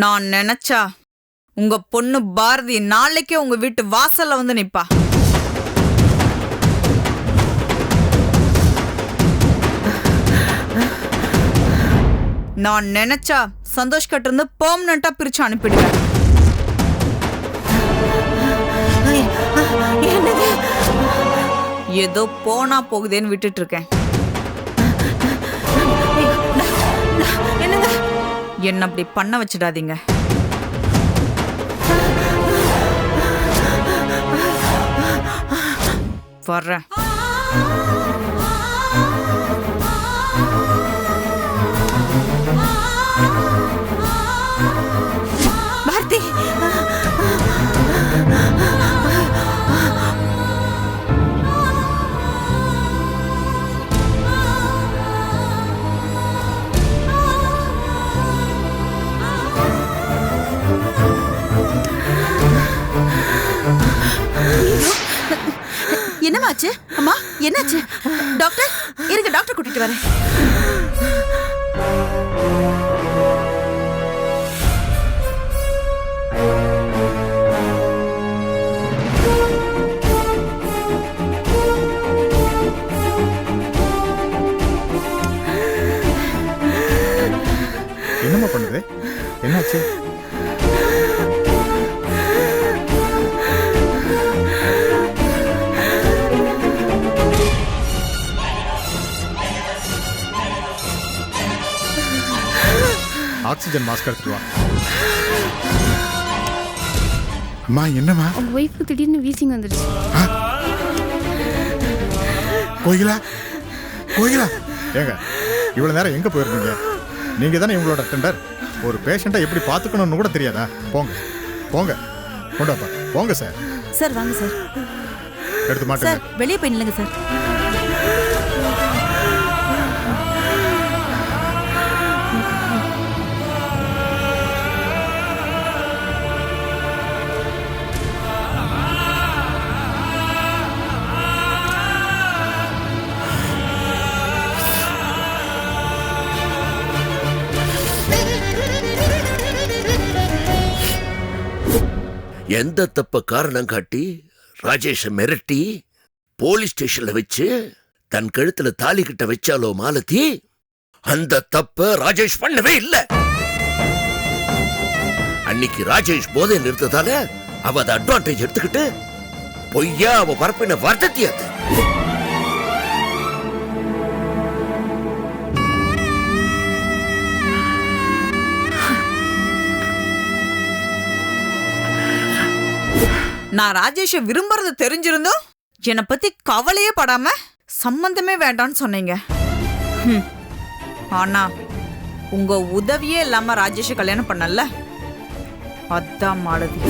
நான் நினைச்சா உங்க பொண்ணு பாரதி நாளைக்கே உங்க வீட்டு வாசல்ல வந்து நிப்பா. நான் நினைச்சா சந்தோஷ் கிட்ட இருந்து பெர்மனண்டா பிரிச்சு அனுப்பிடுவேன். ஏதோ போனா போகுதேன்னு விட்டுட்டு இருக்கேன். என்ன அப்படி பண்ண வச்சிடாதீங்க. வர்றேன். என்னமாச்சு? அம்மா என்னாச்சு? டாக்டர் இருங்க டாக்டர் கூட்டிட்டு வரேன். என்னம்மா பண்ணுது? என்னாச்சு? ஆக்சிஜன் மாஸ்க் எடுத்துட்டு வா. அம்மா என்னம்மா? உங்க ஒய்ஃபுக்கு திடீர்னு வீசிங் வந்துருச்சு. கோயிலா கோயிலா ஏங்க இவ்வளவு நேரம் எங்க போயிருந்தீங்க? நீங்க தானே இவங்களோட டெண்டர் ஒரு பேஷண்ட்டை எப்படி பார்த்துக்கணும்னு கூட தெரியாதா? போங்க. போங்க. கொண்டாப்பா போங்க சார். சார் வாங்க சார். எடுத்து சார் வெளியே போய் நில்லுங்க சார். எந்த தப்ப காரணம் காட்டி ராஜேஷை மிரட்டி போலீஸ் ஸ்டேஷன்ல வச்சு தன் கழுத்துல தாலி கிட்ட வச்சாலோ மாலதி அந்த தப்ப ராஜேஷ் பண்ணவே இல்ல. அன்னைக்கு ராஜேஷ் போதை நிறுத்ததால அவ அதை அட்வான்டேஜ் எடுத்துக்கிட்டு பொய்யா அவ பரப்பின வார்த்தை நான் ராஜேஷை விரும்புறது தெரிஞ்சிருந்தோம் என்னை பத்தி கவலையே படாம சம்பந்தமே வேண்டாம்னு சொன்னீங்க. ஆனா உங்க உதவியே இல்லாம ராஜேஷை கல்யாணம் பண்ணல? அதான் மாலதி.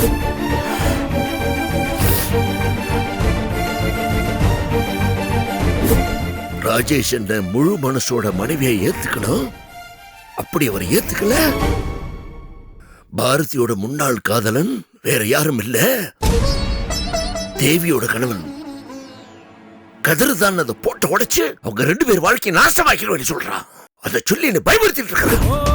ராஜேஷ் என்ற முழு மனசோட மனைவியை ஏத்துக்கணும். அப்படி அவர் ஏத்துக்கல? பாரதியோட முன்னாள் காதலன் வேற யாரும் இல்லை? தேவியோட கணவன் கதிர் தான் அதை போட்டு உடைச்சு அவங்க ரெண்டு பேர் வாழ்க்கையை நாசமாக்கிடுவேன் சொல்றான் அதை சொல்லி என்ன பயமுறுத்திட்டு இருக்கிறான்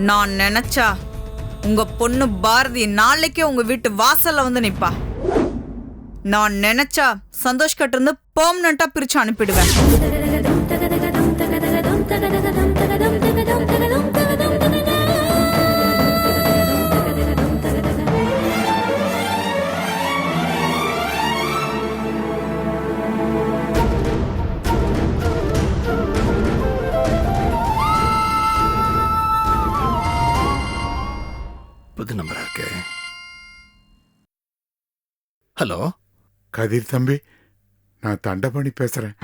நான் நினைச்சா உங்க பொண்ணு பாரதி நாளைக்கே உங்க வீட்டு வாசல்ல வந்து நிப்பா. நான் நினைச்சா சந்தோஷ் கிட்ட இருந்து பெர்மனண்டா பிரிச்சு அனுப்பிடுவேன். புது நம்பரா இருக்கு? ஹலோ? கதிர் தம்பி நான் தண்டபாணி பேசுறேன்.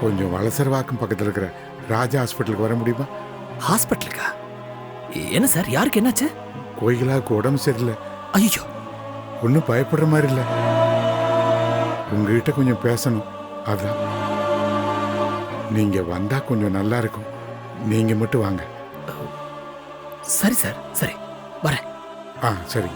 கொஞ்சம் வளசரவாக்கம் பக்கத்தில் இருக்கிற ராஜா ஹாஸ்பிட்டலுக்கு வர முடியுமா? ஹாஸ்பிட்டலுக்கா? என்ன சார் யாருக்கு என்னாச்சு? கோயிலாவுக்கு உடம்பு சரியில்லை. ஐயோ ஒன்றும் பயப்படுற மாதிரி இல்லை. உங்ககிட்ட கொஞ்சம் பேசணும். அதான். நீங்க வந்தா கொஞ்சம் நல்லா இருக்கும். நீங்க மட்டும் வாங்க. சரி சார் சரி. வரேன். ஆ சரி.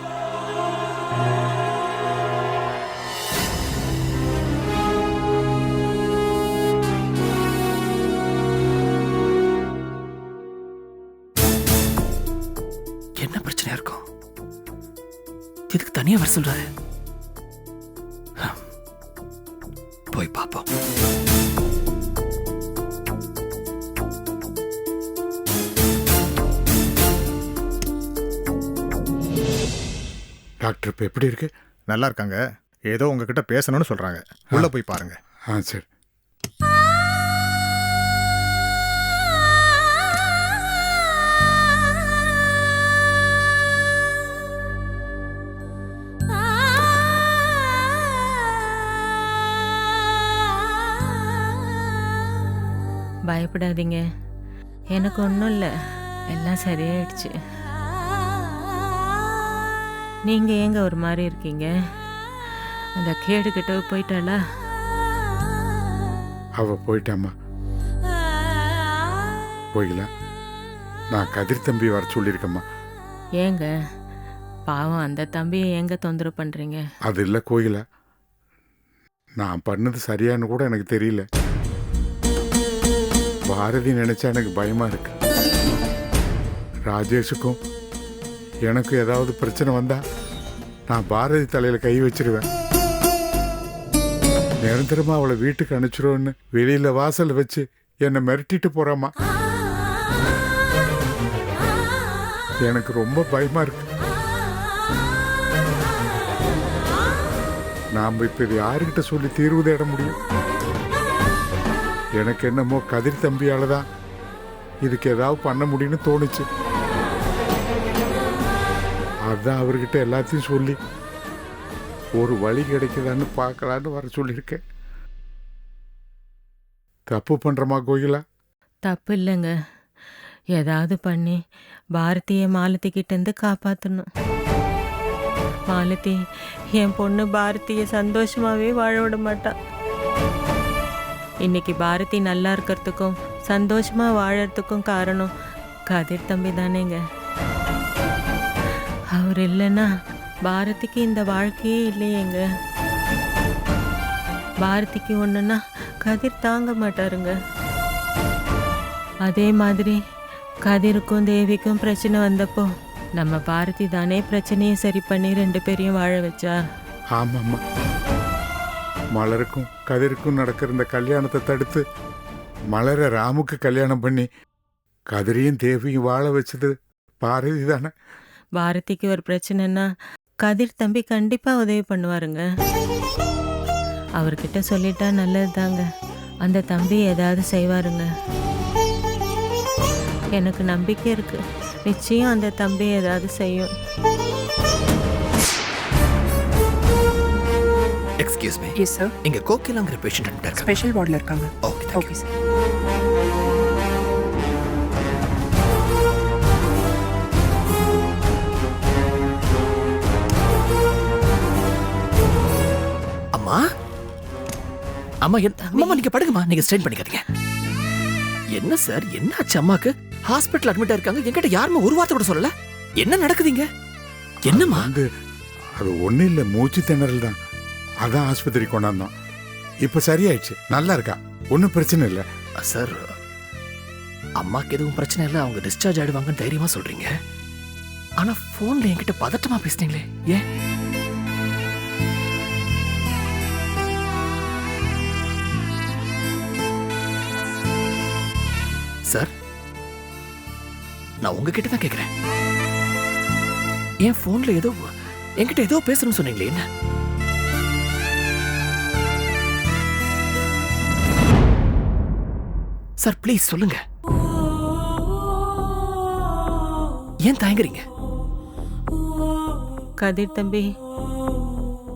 தனியா வர சொல்றாரு. போய் பார்ப்போம். டாக்டர் இப்போ எப்படி இருக்கு? நல்லா இருக்காங்க. ஏதோ உங்ககிட்ட பேசணும்னு சொல்றாங்க. உள்ள போய் பாருங்க. ஆ சரி. பயப்படாதீங்க. எனக்கு ஒன்றும் இல்லை. எல்லாம் சரியாயிடுச்சு. நீங்கள் ஏங்க ஒரு மாதிரி இருக்கீங்க? அந்த கேடு கிட்ட போயிட்டாளா? அவ போயிட்டாம்மா. போய்க்கலாம் நான் கதிர் தம்பி வர சொல்லியிருக்கேம்மா. ஏங்க? பாவம் அந்த தம்பியை ஏங்க தொந்தரவு பண்ணுறீங்க அது இல்லை கோயிலா. நான் பண்ணது சரியான்னு கூட எனக்கு தெரியல. பாரதி நினைச்சா எனக்கு பயமா இருக்கு. ராஜேஷுக்கும் எனக்கு ஏதாவது பிரச்சனை வந்தா நான் பாரதி தலையில கை வச்சிருவேன். நிரந்தரமா அவளை வீட்டுக்கு அனுப்பிச்சிருவோன்னு வெளியில வாசல் வச்சு என்னை மிரட்டிட்டு போறாமா? எனக்கு ரொம்ப பயமா இருக்கு. நாம் இப்ப இது யாருக்கிட்ட சொல்லி தீர்வு தேட முடியும்? எனக்கு என்னமோ கதிர் தம்பியால தான் இதுக்கு ஏதாவது பண்ண முடியும்னு தோணுச்சு. அதுதான் அவர்கிட்ட எல்லாத்தையும் சொல்லி ஒரு வழி கிடைக்குதான்னு பார்க்கலான்னு வர சொல்லியிருக்கேன். தப்பு பண்ணுறமா கோயிலா தப்பு இல்லைங்க. ஏதாவது பண்ணி பாரதியை மாலத்திக்கிட்டேருந்து காப்பாற்றணும் மாலதி என் பொண்ணு பாரதியை சந்தோஷமாகவே வாழ விட மாட்டான் இன்னைக்கு பாரதி நல்லா இருக்கிறதுக்கும் சந்தோஷமா வாழறதுக்கும் காரணம் கதிர் தம்பி தானேங்க. அவர் இல்லைன்னா பாரதிக்கு இந்த வாழ்க்கையே இல்லையேங்க. பாரதிக்கு ஒன்றுன்னா கதிர் தாங்க மாட்டாருங்க. அதே மாதிரி கதிருக்கும் தேவிக்கும் பிரச்சனை வந்தப்போ நம்ம பாரதி தானே பிரச்சனையை சரி பண்ணி ரெண்டு பேரையும் வாழ வச்சா? ஆமாம்மா. மலருக்கும் கதிருக்கும் நடக்கிற இந்த கல்யாணத்தை தடுத்து மலரை ராமுக்கு கல்யாணம் பண்ணி கதிரையும் தேவியும் வாழ வச்சது பாரதி தானே? பாரதிக்கு ஒரு பிரச்சனைன்னா கதிர் தம்பி கண்டிப்பா உதவி பண்ணுவாருங்க. அவர்கிட்ட சொல்லிட்டா நல்லதுதாங்க. அந்த தம்பி ஏதாவது செய்வாருங்க. எனக்கு நம்பிக்கை இருக்கு. நிச்சயம் அந்த தம்பி ஏதாவது செய்யும். எக்ஸ்கியூஸ் மீ எஸ் சார் இங்க கோகிலாங்கிற பேஷண்ட் இருக்காங்க. ஸ்பெஷல் வார்டில் இருக்காங்க. ஓகே ஓகே சார் அம்மா? அம்மா என்ன அம்மா நீங்க படுங்கம்மா. நீங்க ஸ்ட்ரெயின் பண்ணிக்காதீங்க. என்ன சார் என்னாச்சு அம்மாக்கு? ஹாஸ்பிட்டல் அட்மிட் இருக்காங்க என்கிட்ட யாருமே ஒரு வார்த்தை கூட சொல்லல. என்ன நடக்குதுங்க என்னம்மா? அது ஒன்றும் இல்லை. மூச்சு திணறல் தான். அதான் ஆஸ்பத்திரி கொண்டாந்தோம். இப்போ சரியாயிடுச்சு. நல்லா இருக்கா? ஒன்றும் பிரச்சனை இல்லை. சார் அம்மாக்கு எதுவும் பிரச்சனை இல்லை. அவங்க டிஸ்சார்ஜ் ஆயிடுவாங்கன்னு தைரியமா சொல்றீங்க. ஆனா போன்ல என்கிட்ட பதட்டமா பேசுனீங்களே ஏன்? சார் நான் உங்ககிட்ட தான் கேக்குறேன். என் போன்ல ஏதோ என்கிட்ட ஏதோ பேசணும்னு சொன்னீங்களே என்ன? சார் ப்ளீஸ் சொல்லுங்க. ஏன் தயங்குறீங்க? கதிர் தம்பி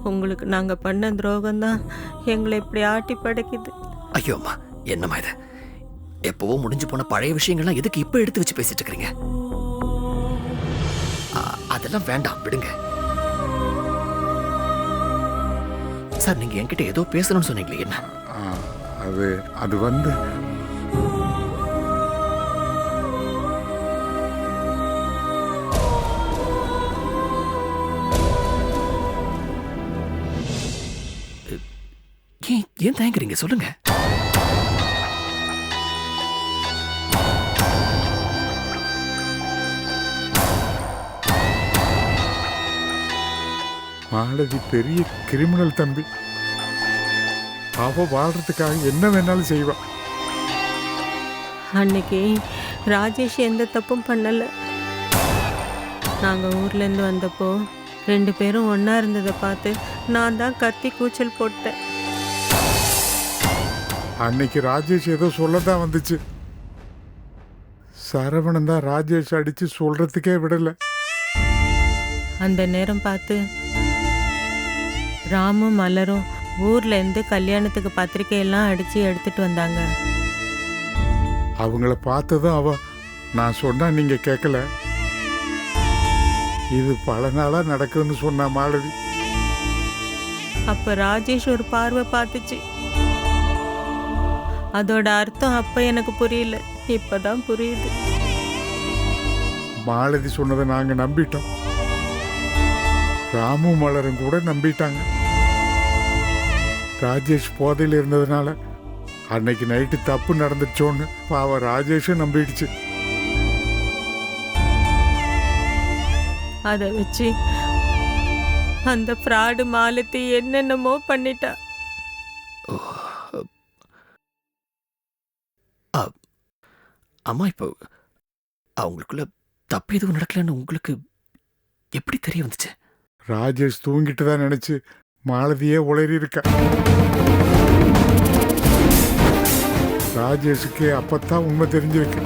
உங்களுக்கு நாங்க பண்ண துரோகம் தான் எங்களை இப்படி ஆட்டி படைக்குது. ஐயோ அம்மா என்னம்மா இது? எப்பவோ முடிஞ்சு போன பழைய விஷயங்கள்லாம் எதுக்கு இப்ப எடுத்து வச்சு பேசிட்டு இருக்கீங்க ஆ, அதெல்லாம் வேண்டாம் விடுங்க. சார் நீங்க என்கிட்ட ஏதோ பேசணும்னு சொன்னீங்களே என்ன? ஆ, அது அது வந்து ஏன் ஏன் தயங்குறீங்க? சொல்லுங்க. மாலதி பெரிய கிரிமினல் தம்பி. அவ வாழ்றதுக்காக என்ன வேணாலும் செய்வா. அன்னைக்கு ராஜேஷ் எந்த தப்பும் பண்ணல. நாங்க ஊர்ல இருந்து வந்தப்போ ரெண்டு பேரும் ஒண்ணா இருந்ததை பார்த்து நான் தான் கத்தி கூச்சல் போட்டேன். அன்னைக்கு ராஜேஷ் ஏதோ சொல்லதான் வந்துச்சு. சரவணன் தான் ராஜேஷ் அடிச்சு சொல்றதுக்கே விடல. அந்த நேரம் பார்த்து ராமும் மலரும் ஊர்ல இருந்து கல்யாணத்துக்கு பத்திரிக்கை எல்லாம் அடிச்சு எடுத்துட்டு வந்தாங்க. அவங்கள பார்த்ததும் அவ நான் சொன்னா நீங்க கேட்கல இது பல நாளா நடக்குதுன்னு சொன்னா மாலதி. அப்ப ராஜேஷ் ஒரு பார்வை பார்த்துச்சு. அதோட அர்த்தம் அப்ப எனக்கு புரியல. இப்பதான் புரியுது. மாலதி சொன்னதை நாங்க நம்பிட்டோம். ராமு மலரும் கூட நம்பிட்டாங்க. ராஜேஷ் போதையில் இருந்ததுனால அன்னைக்கு நைட்டு தப்பு நடந்துச்சோன்னு பாவ ராஜேஷும் நம்பிடுச்சு. அதை வச்சு அந்த ஃப்ராடு மாலத்தி என்னென்னமோ பண்ணிட்டா. அம்மா இப்போ அவங்களுக்குள்ள தப்பு எதுவும் நடக்கலன்னு உங்களுக்கு எப்படி தெரிய வந்துச்சு? ராஜேஷ் தூங்கிட்டு தான் நினைச்சு மாலதியே உளறி இருக்கா ராஜேஷுக்கு அப்பத்தான் உண்மை தெரிஞ்சிருக்கு.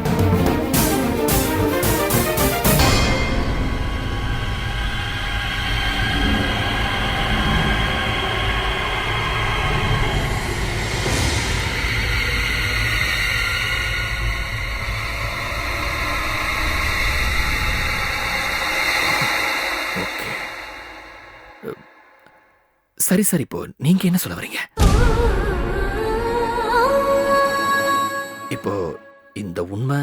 சரி சரி இப்போ நீங்க என்ன சொல்ல வரீங்க? இப்போ இந்த உண்மை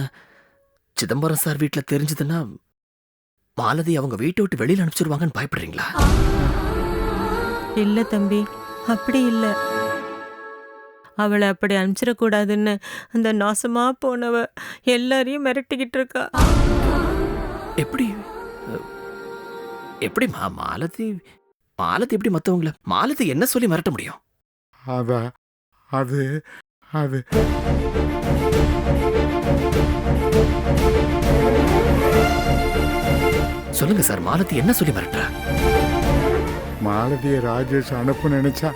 சிதம்பரம் சார் வீட்ல தெரிஞ்சதுன்னா மாலதி அவங்க வீட்டை விட்டு வெளியில அனுப்பிச்சிருவாங்கன்னு பயப்படுறீங்களா? இல்ல தம்பி அப்படி இல்ல. அவளை அப்படி அனுப்பிச்சிடக்கூடாதுன்னு அந்த நாசமா போனவ எல்லாரையும் மிரட்டிக்கிட்டு இருக்கா. எப்படி? அஹ், எப்படி மா மாலதி மாலதி எப்படி மத்தவங்கள மாலதி என்ன சொல்லி மிரட்ட முடியும்? அதா அது அது சொல்லுங்க சார் மாலதி என்ன சொல்லி மிரட்டுறா? மாலதியை ராஜேஷ் அனுப்ப நினைச்சா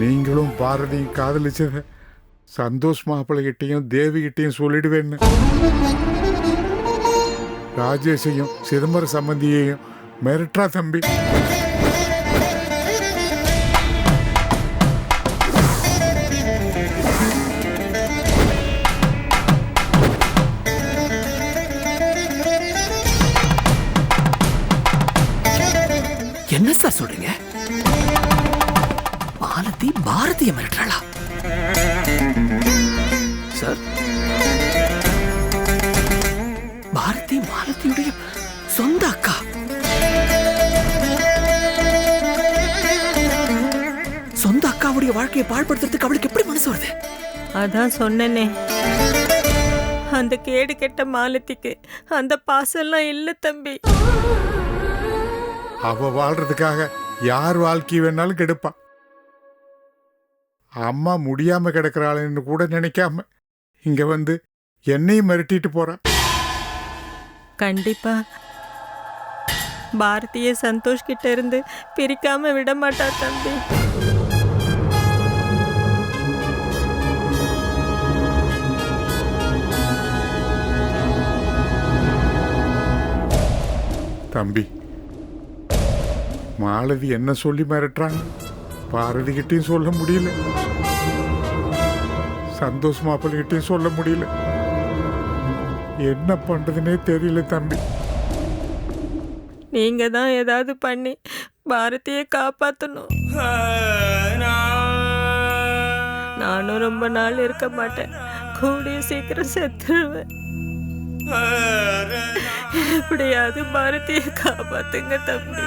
நீங்களும் பாரதியும் காதலிச்சத சந்தோஷ் மாப்பிள்ளைகிட்டையும் தேவிகிட்டையும் சொல்லிடுவேன்னு. ராஜேஷையும் சிதம்பர சம்பந்தியையும் மிரட்டா தம்பி. சார். பாரதி மாலதியுடைய சொந்த அக்கா. சொந்த அக்காவுடைய வாழ்க்கையை பாழ்படுத்துறதுக்கு அவளுக்கு எப்படி மனசு வருது? அதான் சொன்னனே. அந்த கேடு கெட்ட மாலத்திக்கு அந்த பாசம்லாம் இல்ல தம்பி. அவ வாழ்றதுக்காக யார் வாழ்க்கை வேணாலும் கெடுப்பா. அம்மா முடியாம கிடக்குறாளேன்னு கூட நினைக்காம இங்க வந்து என்னையும் மிரட்டிட்டு போறா. கண்டிப்பா. பாரதிய சந்தோஷ் கிட்ட இருந்து பிரிக்காம விட மாட்டா தம்பி. தம்பி மாலதி என்ன சொல்லி மிரட்டுறாங்க? பாரதி கிட்டையும் சொல்ல முடியல. சந்தோஷ் மாப்பிள்ளைகிட்டையும் சொல்ல முடியல. என்ன பண்றதுனே தெரியல தம்பி. நீங்க தான் ஏதாவது பண்ணி பாரதிய காப்பாத்தணும். நானும் ரொம்ப நாள் இருக்க மாட்டேன். கூடிய சீக்கிரம் செத்துருவேன். எப்படியாவது பாரதிய காப்பாத்துங்க தம்பி.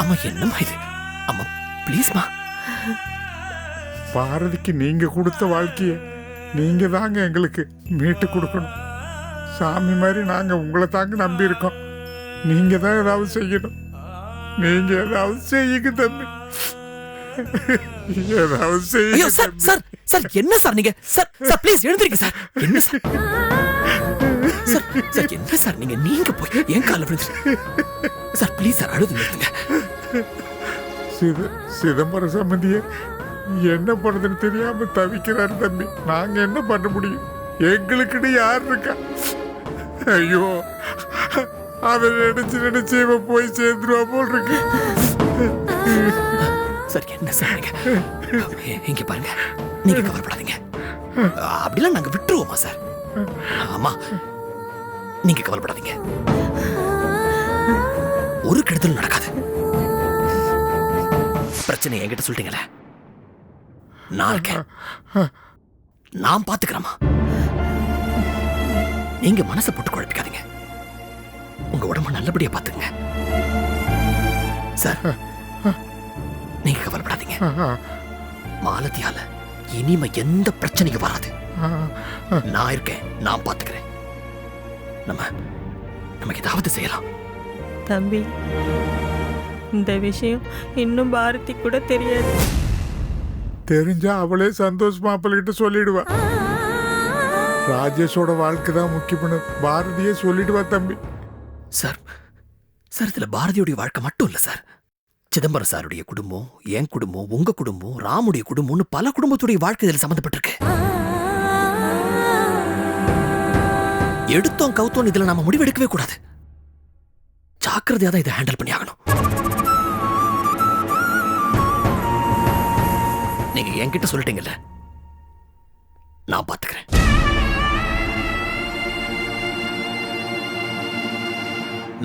அம்மா என்னம்மா இது? அம்மா ப்ளீஸ்மா பாரதிக்கு நீங்க கொடுத்த வாழ்க்கையை நீங்க தாங்க எங்களுக்கு மீட்டு கொடுக்கணும். சாமி மாதிரி நாங்க உங்களை தாங்க நம்பி இருக்கோம் நீங்க தான் ஏதாவது செய்யணும். நீங்க ஏதாவது செய்யுங்க தம்பி. ஏதாவது ஐயோ சார். சார் சார் என்ன சார் நீங்க? சார் சார் ப்ளீஸ் எழுந்திருங்க சார். என்ன சார்? சார் சார் என்ன சார் நீங்க? நீங்க போய் என் கால விழுந்துரு சார் ப்ளீஸ் சார் அழுது நிறுத்துங்க. சித சிதம்பரம் சம்பந்திய என்ன பண்றதுன்னு தெரியாம தவிக்கிறாரு தம்பி. நாங்க என்ன பண்ண முடியும்? எங்களுக்குன்னு யார் இருக்கா? ஐயோ அதை நினைச்சு நினைச்சு இவன் போய் சேர்ந்துருவா போல் இருக்கு. சார் என்ன சார் இங்க பாருங்க. நீங்க கவலைப்படாதீங்க. அப்படிலாம் நாங்க விட்டுருவோமா சார் ஆமா. நீங்க கவலைப்படாதீங்க. ஒரு கெடுதலும் நடக்காது. பிரச்சனை என்கிட்ட சொல்லிட்டீங்களே நான் இருக்கேன். நான் பாத்துக்கிறேமா நீங்க மனசை போட்டு குழப்பிக்காதீங்க. உங்க உடம்ப நல்லபடியா பாத்துங்க சார் நீங்க கவலைப்படாதீங்க. மாலதியால இனிமே எந்த பிரச்சனையும் வராது. நான் இருக்கேன் நான் பாத்துக்கிறேன். நம்ம நமக்கு ஏதாவது செய்யலாம். தம்பி இந்த விஷயம் இன்னும் பாரதி கூட தெரியாது. தெரிஞ்சா அவளே சந்தோஷ் மாப்பிள்ளைகிட்ட சொல்லிடுவா. ராஜேஷோட வாழ்க்கை தான் முக்கியம்னு பாரதியே சொல்லிடுவா தம்பி. சார் சார் இதுல பாரதியுடைய வாழ்க்கை மட்டும் இல்ல சார். சிதம்பரம் சாருடைய குடும்பம் என் குடும்பம் உங்க குடும்பம் ராமுடைய குடும்பம்னு பல குடும்பத்துடைய வாழ்க்கை இதில் சம்மந்தப்பட்டிருக்கு எடுத்தோம் கவுத்தோம் இதுல நாம முடிவெடுக்கவே கூடாது. ஜாக்கிரதையா தான் இதை ஹேண்டில் பண்ணி ஆகணும் நீங்க என்கிட்ட சொல்லிட்டீங்கல்ல? நான் பாத்துக்கிறேன்.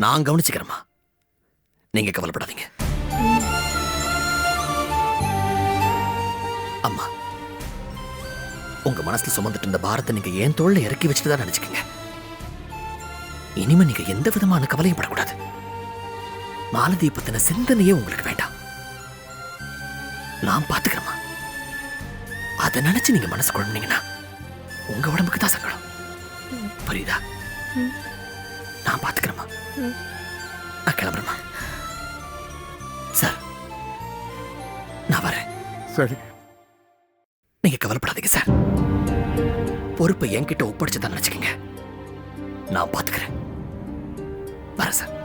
நான் கவனிச்சுக்கிறேம்மா. நீங்க கவலைப்படாதீங்க. அம்மா உங்க மனசுல சுமந்துட்டு இருந்த பாரத்தை நீங்க என் தோல்ல இறக்கி வச்சுட்டு தான் நினைச்சுக்கங்க? இனிமே நீங்க எந்த விதமான கவலையும் படக்கூடாது. மாலதியை பத்தின சிந்தனையே உங்களுக்கு வேண்டாம். நான் பாத்துக்கிறேம்மா. அதை நினைச்சு நீங்க மனசு குழம்புனீங்கன்னா உங்க உடம்புக்கு தான் சங்கடம். புரியுதா? நான் பாத்துக்கிறேம்மா. நான் கிளம்புறேம்மா. சார். நான் வரேன். சரி. நீங்க கவலைப்படாதீங்க சார். பொறுப்பை என்கிட்ட ஒப்படைச்சதான் நினைச்சுக்கங்க. நான் பாத்துக்கிறேன். வரேன் சார்.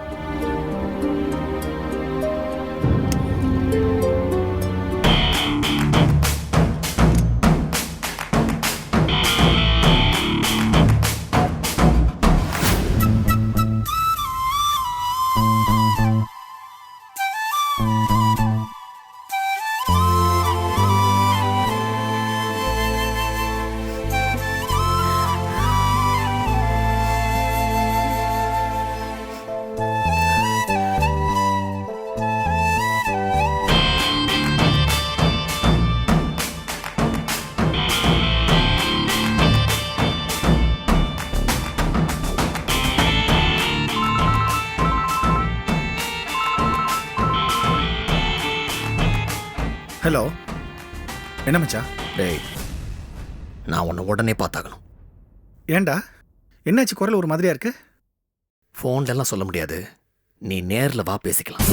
என்ன மச்சான்? டேய் நான் உன்னை உடனே பார்த்தாகணும். ஏன்டா? என்னாச்சு? குரல் ஒரு மாதிரியா இருக்கு? ஃபோன்ல எல்லாம் சொல்ல முடியாது. நீ நேர்ல வா பேசிக்கலாம்.